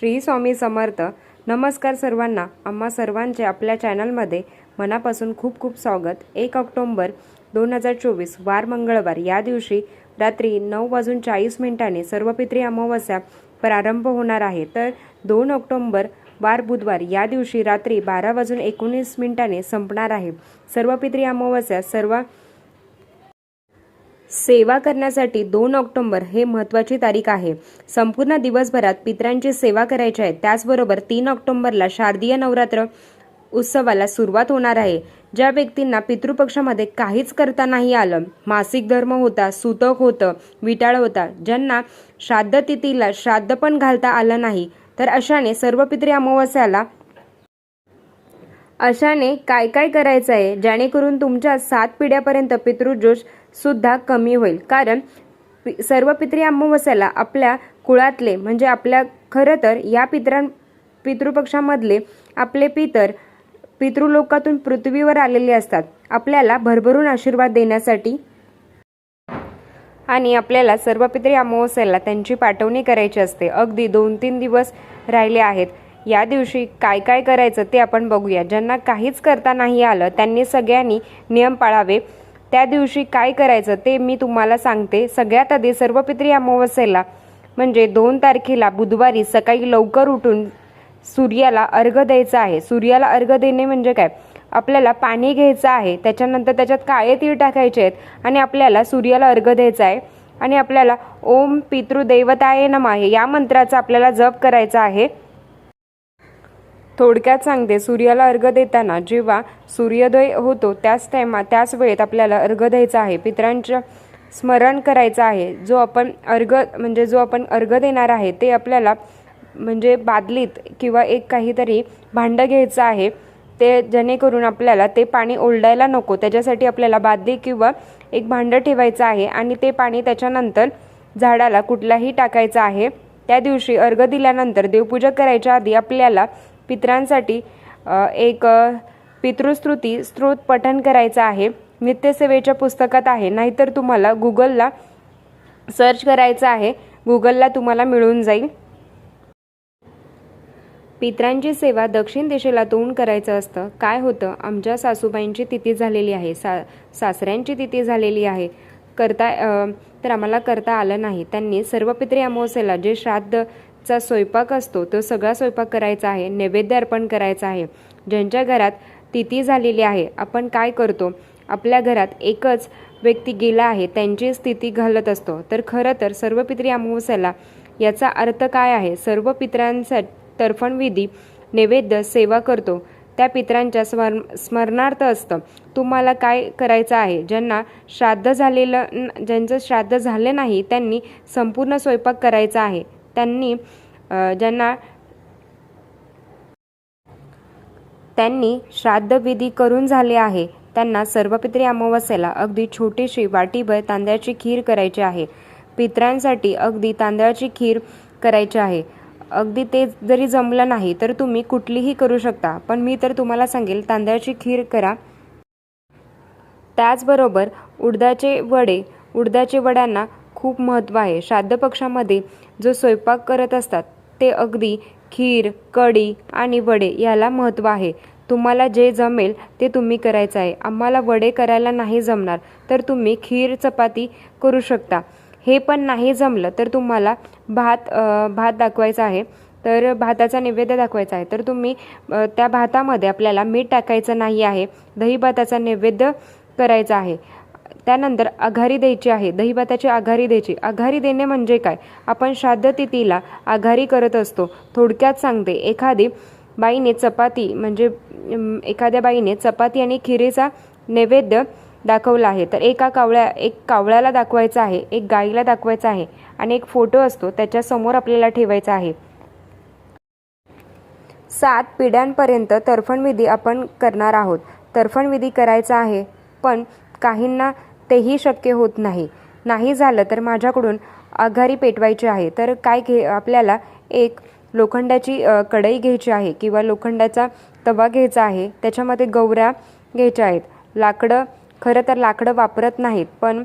श्री स्वामी समर्थ. नमस्कार सर्वांना. आम्हा सर्वांचे आपल्या चॅनलमध्ये मनापासून खूप खूप स्वागत. एक ऑक्टोंबर दोन हजार चोवीस वार मंगळवार. या दिवशी रात्री नऊ वाजून चाळीस मिनिटांनी सर्वपित्री अमावस्या प्रारंभ होणार आहे. तर दोन ऑक्टोंबर वार बुधवार या दिवशी रात्री बारा वाजून एकोणीस मिनिटांनी संपणार आहे. सर्वपित्री अमावस्या सर्व सेवा करण्यासाठी दोन ऑक्टोबर हे महत्त्वाची तारीख आहे. संपूर्ण दिवसभरात पित्रांची सेवा करायची आहे. त्याचबरोबर तीन ऑक्टोबरला शारदीय नवरात्र उत्सवाला सुरुवात होणार आहे. ज्या व्यक्तींना पितृपक्षामध्ये काहीच करता नाही आलं मासिक धर्म होता सुतक होतं विटाळ होता ज्यांना श्राद्ध तिथीला श्राद्ध पण घालता आलं नाही तर अशाने सर्व पित्री अमावस्याला अशाने काय काय करायचं आहे? जेणेकरून तुमच्या सात पिढ्यापर्यंत पितृजोष सुद्धा कमी होईल. कारण सर्व पित्री अमावस्याला आपल्या कुळातले म्हणजे आपल्या खरं तर या पितरां पितृपक्षामधले आपले पितर पितृलोकातून पृथ्वीवर आलेले असतात. आपल्याला भरभरून आशीर्वाद देण्यासाठी आणि आपल्याला सर्व पितरी अमावस्याला त्यांची पाठवणी करायची असते. अगदी दोन तीन दिवस राहिले आहेत. या दिवशी काय काय करायचं ते आपण बघूया. ज्यांना काहीच करता नाही आलं त्यांनी सगळ्यांनी नियम पाळावे. त्या दिवशी काय करायचं ते मी तुम्हाला सांगते. सगळ्यात आधी सर्वपित्री अमावस्येला म्हणजे दोन तारखेला बुधवारी सकाळी लवकर उठून सूर्याला अर्घ द्यायचा आहे. सूर्याला अर्घ देणे म्हणजे काय? आपल्याला पाणी घ्यायचं आहे. त्याच्यानंतर त्याच्यात काळे तीळ टाकायचे आहेत आणि आपल्याला सूर्याला अर्घ द्यायचा आहे. आणि आपल्याला ओम पितृदेवताय आहे या मंत्राचा आपल्याला जप करायचा आहे. थोडक्यात सांगते. सूर्याला अर्घ देताना जेव्हा सूर्योदय होतो त्याच टायमा त्याच वेळेत आपल्याला अर्घ द्यायचा आहे. पितरांचं स्मरण करायचं आहे. जो आपण अर्घ म्हणजे जो आपण अर्घ देणार आहे ते आपल्याला म्हणजे बादलीत किंवा एक काहीतरी भांडं घ्यायचं आहे ते जेणेकरून आपल्याला ते पाणी ओलडायला नको. त्याच्यासाठी आपल्याला बादली किंवा एक भांडं ठेवायचं आहे आणि ते पाणी त्याच्यानंतर झाडाला कुठलाही टाकायचं आहे. त्या दिवशी अर्घ दिल्यानंतर देवपूजा करायच्या आधी आपल्याला पितरांसाठी एक पितृस्तुती स्त्रोत पठण करायचं आहे. नित्यसेवेच्या पुस्तकात आहे. नाहीतर तुम्हाला गुगलला सर्च करायचं आहे. गुगलला तुम्हाला मिळून जाईल. पितरांची सेवा दक्षिण दिशेला तोंड करायचं असतं. काय होतं? आमच्या सासूबाईंची तिथी झालेली आहे. सा सासऱ्यांची तिथी झालेली आहे. करता तर आम्हाला करता आलं नाही. त्यांनी सर्व पित्री अमावस्येला जे श्राद्ध चा स्वयंपाक असतो तो सगळा स्वयंपाक करायचा आहे नैवेद्य अर्पण करायचा आहे. ज्यांच्या घरात तिथी झालेली आहे आपण काय करतो? आपल्या घरात एकच व्यक्ती गेला आहे त्यांची स्थिती घालत असतो. तर खरं तर सर्व पित्री अमावस्याला याचा अर्थ काय आहे? सर्व पितरांचा तर्फणविधी नैवेद्य सेवा करतो. त्या पितरांच्या स्मर स्मरणार्थ असतं. तुम्हाला काय करायचं आहे? ज्यांना श्राद्ध झालेलं न- ज्यांचं श्राद्ध झाले नाही त्यांनी संपूर्ण स्वयंपाक करायचा आहे. त्यांनी ज्यांना त्यांनी श्राद्धविधी करून झाले आहे त्यांना सर्वपित्री अमावस्येला अगदी छोटीशी वाटीभर तांदळाची खीर करायची आहे. पितरांसाठी अगदी तांदळाची खीर करायची आहे. अगदी ते जरी जमलं नाही तर तुम्ही कुठलीही करू शकता पण मी तर तुम्हाला सांगेल तांदळाची खीर करा. त्याचबरोबर उडदाचे वडे उडदाचे वड्यांना खूप महत्त्व आहे. श्राद्ध पक्षामध्ये जो स्वयंपाक करत असतात ते अगदी खीर कढी आणि वडे याला महत्त्व आहे. तुम्हाला जे जमेल ते तुम्ही करायचं आहे. आम्हाला वडे करायला नाही जमणार तर तुम्ही खीर चपाती करू शकता. हे पण नाही जमलं तर तुम्हाला भात भात दाखवायचा आहे. तर भाताचा नैवेद्य दाखवायचा आहे. तर तुम्ही त्या भातामध्ये आपल्याला मीठ टाकायचं नाही आहे. दही भाताचा नैवेद्य करायचा आहे. त्यानंतर आघारी द्यायची आहे. दहीभाताची आघारी द्यायची. आघारी देणे म्हणजे काय? आपण श्राद्ध तिथीला आघारी करत असतो. थोडक्यात सांगते. एखादी बाईने चपाती म्हणजे एखाद्या बाईने चपाती आणि खिरीचा नैवेद्य दाखवला आहे. तर एका कावळ्या एक कावळ्याला दाखवायचा आहे एक गाईला दाखवायचा आहे आणि एक फोटो असतो. त्याच्यासमोर आपल्याला ठेवायचा आहे. सात पिढ्यांपर्यंत तर्फणविधी आपण करणार आहोत. तर्फणविधी करायचा आहे. पण काहींना तेही शक्य होत नाही. नाही झालं तर माझ्याकडून आघारी पेटवायची आहे. तर काय घे आपल्याला एक लोखंडाची कढई घ्यायची आहे किंवा लोखंडाचा तवा घ्यायचा आहे त्याच्यामध्ये गौऱ्या घ्यायच्या आहेत. लाकडं खरं तर लाकडं वापरत नाहीत पण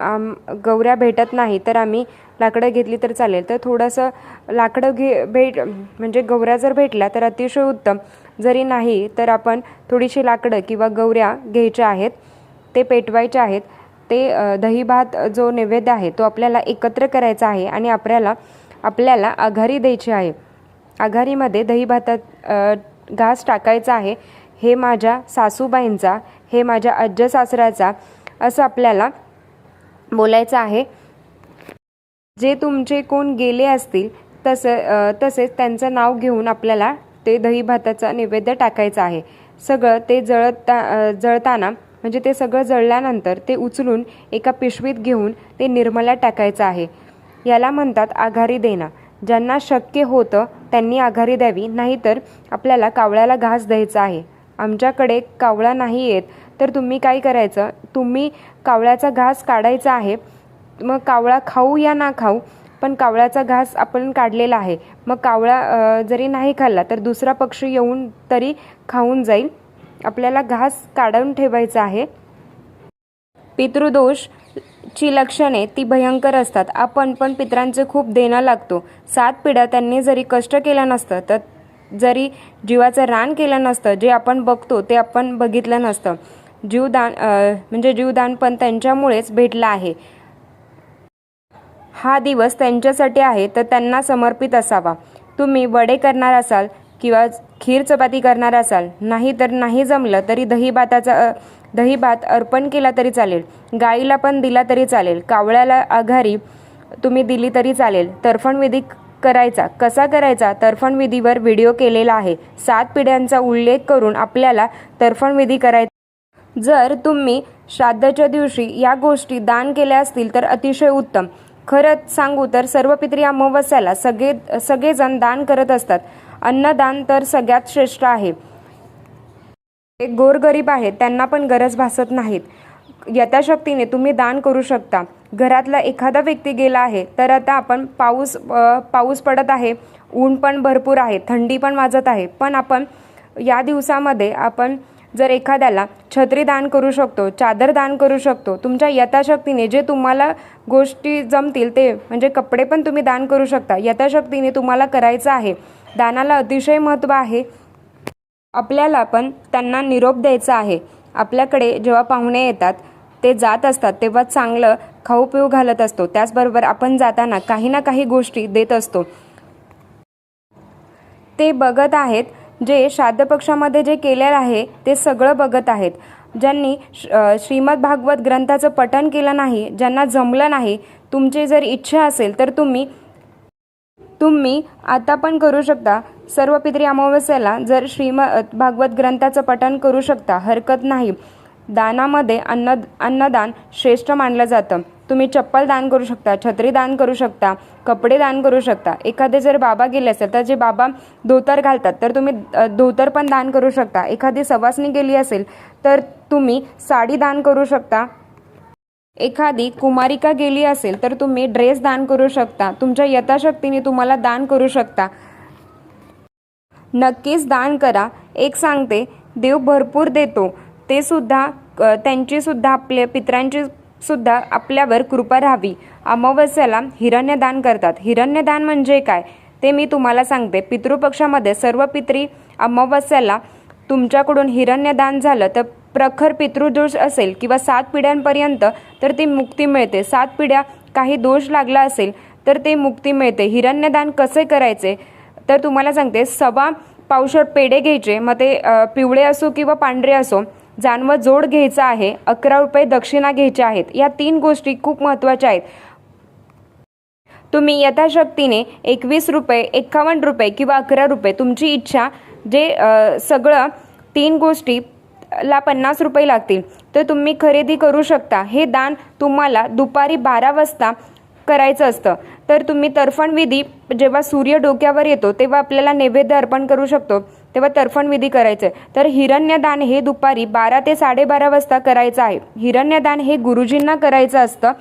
आम गौऱ्या भेटत नाही तर आम्ही लाकडं घेतली तर चालेल. तर थोडंसं लाकडं घे भेट म्हणजे गौऱ्या जर भेटल्या तर अतिशय उत्तम. जरी नाही तर आपण थोडीशी लाकडं किंवा गौऱ्या घ्यायच्या आहेत. ते पेटवायचे आहेत ते दहीभात दही भात जो नैवेद्य आहे तो आपल्याला एकत्र करायचा आहे आणि आपल्याला आपल्याला आघारी द्यायची आहे. आघारीमध्ये दही भातात घास टाकायचा आहे. हे माझ्या सासूबाईंचा हे माझ्या आज्य सासऱ्याचा असं आपल्याला बोलायचं आहे. जे तुमचे कोण गेले असतील तसं तसेच त्यांचं नाव घेऊन आपल्याला ते दही भाताचा नैवेद्य टाकायचं आहे. सगळं ते जळता जळताना म्हणजे ते सगळं जळल्यानंतर ते उचलून एका पिशवीत घेऊन ते निर्मला टाकायचं आहे. याला म्हणतात आघारी देणं. ज्यांना शक्य होतं त्यांनी आघारी द्यावी नाहीतर आपल्याला कावळ्याला घास द्यायचा आहे. आमच्याकडे कावळा नाही येत तर तुम्ही काय करायचं? तुम्ही कावळ्याचा घास काढायचा आहे. मग कावळा खाऊ या ना खाऊ पण कावळ्याचा घास आपण काढलेला आहे. मग कावळा जरी नाही खाल्ला तर दुसरा पक्षी येऊन तरी खाऊन जाईल. आपल्याला घास काढून ठेवायचा आहे. पितृदोष ची लक्षणे ती भयंकर असतात. आपण पण पितरांचे खूप देणं लागतो. सात पिढ्या त्यांनी जरी कष्ट केलं नसतं तर जरी जीवाचं रान केलं नसतं जे आपण बघतो ते आपण बघितलं नसतं. जीवदान म्हणजे जीवदान पण त्यांच्यामुळेच भेटलं आहे. हा दिवस त्यांच्यासाठी आहे तर त्यांना समर्पित असावा. तुम्ही वडे करणार असाल किंवा खीर चपाती करणार असाल नाही तर नाही जमलं तरी दही भाताचा दही भात अर्पण केला तरी चालेल. गाईला पण दिला तरी चालेल. कावळ्याला आघारी तुम्ही दिली तरी चालेल. तर्फणविधी करायचा. कसा करायचा? तर्फणविधीवर व्हिडिओ केलेला आहे. सात पिढ्यांचा उल्लेख करून आपल्याला तर्फणविधी करायचा जर तुम्ही श्राद्धाच्या दिवशी या गोष्टी दान केल्या असतील तर अतिशय उत्तम. खरंच सांगू तर सर्व पित्री अमावस्याला सगळे सगळेजण दान करत असतात. अन्नदान तर सगळ्यात श्रेष्ठ आहे. जे गोरगरीब आहेत त्यांना पण गरज भासत नाहीत. यथाशक्तीने तुम्ही दान करू शकता. घरातला एखादा व्यक्ती गेला आहे तर आता आपण पाऊस पाऊस पडत आहे ऊन पण भरपूर आहे थंडी पण वाजत आहे. पण आपण या दिवसामध्ये आपण जर एखाद्याला छत्री दान करू शकतो चादर दान करू शकतो तुमच्या यथाशक्तीने जे तुम्हाला गोष्टी जमतील ते म्हणजे कपडे पण तुम्ही दान करू शकता यथाशक्तीने तुम्हाला करायचं आहे. दानाला अतिशय महत्त्व आहे. आपल्याला पण त्यांना निरोप द्यायचा आहे. आपल्याकडे जेव्हा पाहुणे येतात ते जात असतात तेव्हा चांगलं खाऊ पिऊ घालत असतो. त्याचबरोबर आपण जाताना काही ना काही गोष्टी देत असतो. ते बघत आहेत जे श्राद्ध पक्षामध्ये जे केलेलं आहे ते सगळं बघत आहेत. ज्यांनी श- श्रीमद भागवत ग्रंथाचं पठण केलं नाही ज्यांना जमलं नाही तुमची जर इच्छा असेल तर तुम्ही तुम्ही आता पण करू शकता. सर्व पितरी अमावस्याला जर श्रीम भागवत ग्रंथाचं पठण करू शकता हरकत नाही. दानामध्ये अन्न अन्नदान श्रेष्ठ मानलं जातं. तुम्ही चप्पल दान करू शकता छत्री दान करू शकता कपडे दान करू शकता. एखादे जर बाबा गेले असेल तर जे बाबा धोतर घालतात तर तुम्ही धोतर पण दान करू शकता. एखादी सवासणी गेली असेल तर तुम्ही साडी दान करू शकता. एखादी कुमारिका गेली असेल तर तुम्ही ड्रेस दान करू शकता. तुमच्या यथाशक्तीने तुम्हाला दान करू शकता. नक्कीच दान करा. एक सांगते देव भरपूर देतो. ते सुद्धा अ, त्यांची सुद्धा आपल्या पित्रांची सुद्धा आपल्यावर कृपा राहावी. अमावस्याला हिरण्यदान करतात. हिरण्यदान म्हणजे काय? ते मी तुम्हाला सांगते. पितृपक्षामध्ये सर्व पित्री अमावस्याला तुमच्याकडून हिरण्यदान झालं तर प्रखर पितृदोष असेल किंवा सात पिढ्यांपर्यंत तर ती मुक्ती मिळते. सात पिढ्या काही दोष लागला असेल तर ते मुक्ती मिळते. हिरण्यदान कसे करायचे? तर तुम्हाला सांगते. सवा पावशर पेढे घ्यायचे. मग ते पिवळे असो किंवा पांढरे असो जानवं जोड घ्यायचं आहे अकरा रुपये दक्षिणा घ्यायच्या आहेत. या तीन गोष्टी खूप महत्त्वाच्या आहेत. तुम्ही यथाशक्तीने एकवीस रुपये एकावन्न रुपये किंवा अकरा रुपये तुमची इच्छा जे सगळं तीन गोष्टी ला पन्नास रुपये लागतील तर तुम्ही खरेदी करू शकता. हे दान तुम्हाला दुपारी बारा वाजता करायचं असतं. तर तुम्ही तर्फणविधी जेव्हा सूर्य डोक्यावर येतो तेव्हा आपल्याला नैवेद्य अर्पण करू शकतो. तेव्हा तर्फणविधी करायचं. आहे तर हिरण्यदान हे दुपारी बारा ते साडेबारा वाजता करायचं आहे. हिरण्यदान हे गुरुजींना करायचं असतं.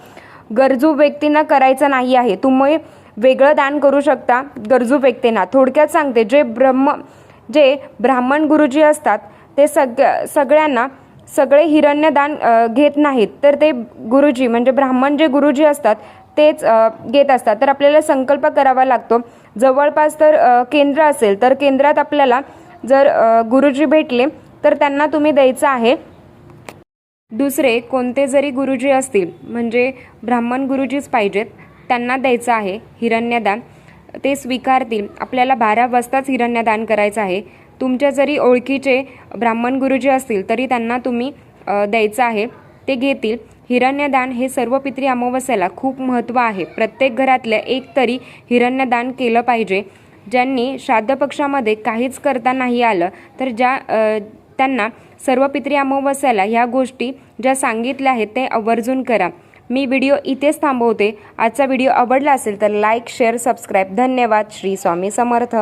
गरजू व्यक्तींना करायचं नाही आहे. तुम्ही वेगळं दान करू शकता गरजू व्यक्तींना. थोडक्यात सांगते जे ब्रह्म जे ब्राह्मण गुरुजी असतात ते सग सगळ्यांना सगळे हिरण्यदान घेत नाहीत. तर ते गुरुजी म्हणजे ब्राह्मण जे गुरुजी असतात तेच घेत असतात. तर आपल्याला संकल्प करावा लागतो. जवळपास तर केंद्र असेल तर केंद्रात आपल्याला जर गुरुजी भेटले तर त्यांना तुम्ही द्यायचं आहे. दुसरे कोणते जरी गुरुजी असतील म्हणजे ब्राह्मण गुरुजीच पाहिजेत त्यांना द्यायचं आहे हिरण्यदान. ते स्वीकारतील. आपल्याला बारा वाजताच हिरण्यदान करायचं आहे. तुमच्या जरी ओळखीचे ब्राह्मण गुरुजी असतील तरी त्यांना तुम्ही द्यायचं आहे. ते घेतील. हिरण्यदान हे सर्व पित्री अमावस्याला खूप महत्त्व आहे. प्रत्येक घरातल्या एक तरी हिरण्यदान केलं पाहिजे. ज्यांनी श्राद्ध पक्षामध्ये काहीच करता नाही आलं तर ज्या त्यांना सर्व पित्री अमावस्याला ह्या गोष्टी ज्या सांगितल्या आहेत ते आवर्जून करा. मी व्हिडिओ इथेच थांबवते. आजचा व्हिडिओ आवडला असेल तर लाईक शेअर सबस्क्राईब. धन्यवाद. श्री स्वामी समर्थ.